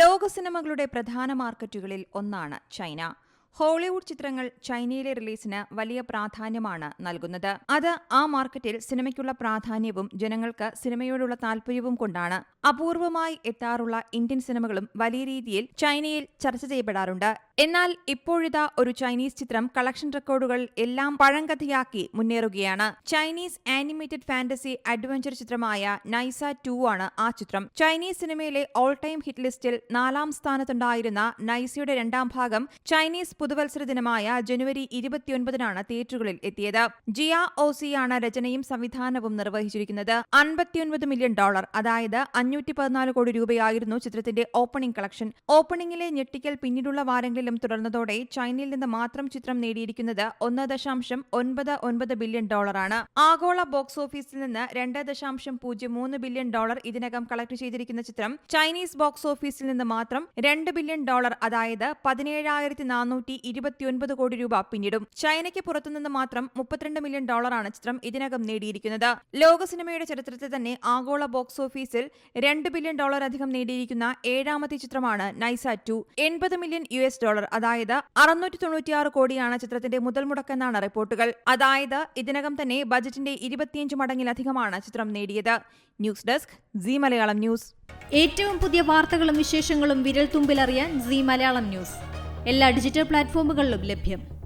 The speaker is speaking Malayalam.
ലോക സിനിമകളുടെ പ്രധാന മാർക്കറ്റുകളിൽ ഒന്നാണ് ചൈന. ഹോളിവുഡ് ചിത്രങ്ങൾ ചൈനയിലെ റിലീസിന് വലിയ പ്രാധാന്യമാണ് നൽകുന്നത്. അത് ആ മാർക്കറ്റിൽ സിനിമയ്ക്കുള്ള പ്രാധാന്യവും ജനങ്ങൾക്ക് സിനിമയോടുള്ള താൽപര്യവും കൊണ്ടാണ് അപൂർവമായി എത്താറുള്ള ഇന്ത്യൻ സിനിമകളും വലിയ രീതിയിൽ ചൈനയിൽ ചർച്ച ചെയ്യപ്പെടാറുണ്ട്. എന്നാൽ ഇപ്പോഴിതാ ഒരു ചൈനീസ് ചിത്രം കളക്ഷൻ റെക്കോർഡുകൾ എല്ലാം പഴങ്കഥയാക്കി മുന്നേറുകയാണ്. ചൈനീസ് ആനിമേറ്റഡ് ഫാന്റസി അഡ്വഞ്ചർ ചിത്രമായ നൈസ ടു ആണ് ആ ചിത്രം. ചൈനീസ് സിനിമയിലെ ഓൾ ടൈം ഹിറ്റ് ലിസ്റ്റിൽ നാലാം സ്ഥാനത്തുണ്ടായിരുന്ന നൈസയുടെ രണ്ടാം ഭാഗം ചൈനീസ് പുതുവത്സര ദിനമായ ജനുവരി ഇരുപത്തിയൊൻപതിനാണ് തിയേറ്ററുകളിൽ എത്തിയത്. ജിയ ഓസിയാണ് രചനയും സംവിധാനവും നിർവഹിച്ചിരിക്കുന്നത്. അൻപത്തിയൊൻപത് മില്യൺ ഡോളർ അതായത് അഞ്ഞൂറ്റി പതിനാല് കോടി രൂപയായിരുന്നു ചിത്രത്തിന്റെ ഓപ്പണിംഗ് കളക്ഷൻ ഓപ്പണിംഗിലെ ഞെട്ടിക്കൽ പിന്നീടുള്ള വാരങ്ങളിലും തുടർന്നതോടെ ചൈനയിൽ നിന്ന് മാത്രം ചിത്രം നേടിയിരിക്കുന്നത് ഒന്ന് ദശാംശം ഒൻപത് ഒൻപത് ബില്യൺ ഡോളറാണ്. ആഗോള ബോക്സ് ഓഫീസിൽ നിന്ന് രണ്ട് ദശാംശം പൂജ്യം മൂന്ന് ബില്യൺ ഡോളർ ഇതിനകം കളക്ട് ചെയ്തിരിക്കുന്ന ചിത്രം ചൈനീസ് ബോക്സ് ഓഫീസിൽ നിന്ന് മാത്രം രണ്ട് ബില്യൺ ഡോളർ അതായത് പതിനേഴായിരത്തി നാനൂറ്റി ഇരുപത്തിയൊൻപത് കോടി രൂപ പിന്നിടും. ചൈനയ്ക്ക് പുറത്തുനിന്ന് മാത്രം മുപ്പത്തിരണ്ട് മില്യൺ ഡോളറാണ് ചിത്രം ഇതിനകം നേടിയിരിക്കുന്നത്. ലോക സിനിമയുടെ ചരിത്രത്തിൽ തന്നെ ആഗോള ബോക്സ് ഓഫീസിൽ രണ്ട് ബില്യൺ ഡോളർ അധികം നേടിയിരിക്കുന്ന ഏഴാമത്തെ ചിത്രമാണ് നൈസ ടു. എൺപത് മില്യൺ യു എസ് ഡോളർ. അതായത് അറുന്നൂറ്റി തൊണ്ണൂറ്റിയാറ് കോടിയാണ് ചിത്രത്തിന്റെ മുതൽ മുടക്കെന്നാണ് റിപ്പോർട്ടുകൾ. അതായത് ഇതിനകം തന്നെ ബജറ്റിന്റെ ഇരുപത്തിയഞ്ച് മടങ്ങിലധികമാണ് ചിത്രം നേടിയത്. News desk Zee Malayalam news. ഏറ്റവും പുതിയ വാർത്തകളും വിശേഷങ്ങളും വിരൽ തുമ്പിലറിയാൻ സി മലയാളം ന്യൂസ്. എല്ലാ ഡിജിറ്റൽ പ്ലാറ്റ്ഫോമുകളിലും ലഭ്യം.